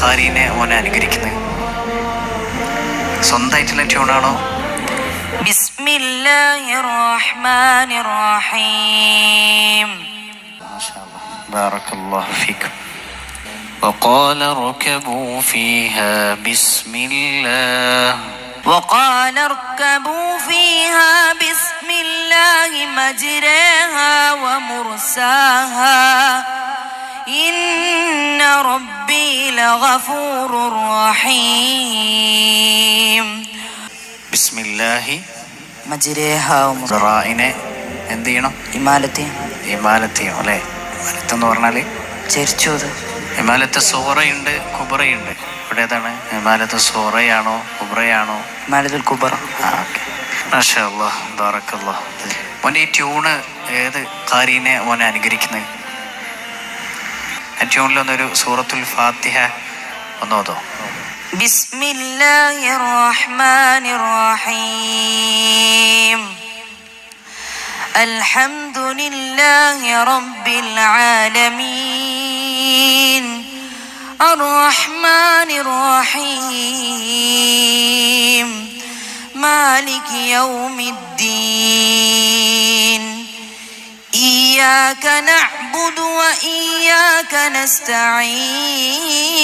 കാരീനെ മോനെ അനുകരിക്കുന്നത് സ്വന്തമായിട്ടുള്ള ട്യൂണാണോ بسم الله الرحمن الرحيم ما شاء الله بارك الله فيكم وقال اركبوا فيها بسم الله وقال اركبوا فيها بسم الله مجريها ومرساها إن ربي لغفور رحيم بسم الله مجريها ومرساها റായിനെ എന്ത് ചെയ്യണം ഇമാലത്തെ ഹിമാലത്ത് ചെയ്യണം അല്ലേ ഹിമാലത്ത് എന്ന് പറഞ്ഞാൽ ചരിച്ചത് ഹിമാലത്ത് സോറയുണ്ട് കുബറയുണ്ട് ഇവിടെ ഏതാണ് ഹിമാലത്ത് സോറയാണോ കുബറയാണോ ഇമാലത്തുൽ കുബറ ആ ഓക്കെ മാഷാ അല്ലാ ബാറക്കല്ലാ മോൻ്റെ ഈ ട്യൂണ് ഏത് കാരീനെ മോനെ അനുകരിക്കുന്നത് ആ ട്യൂണിലൊന്നൊരു സൂറത്തുൽ ഫാത്തിഹ ഒന്നോതോ بسم الله الرحمن الرحيم الحمد لله رب العالمين الرحمن الرحيم مالك يوم الدين إياك نعبد وإياك نستعين.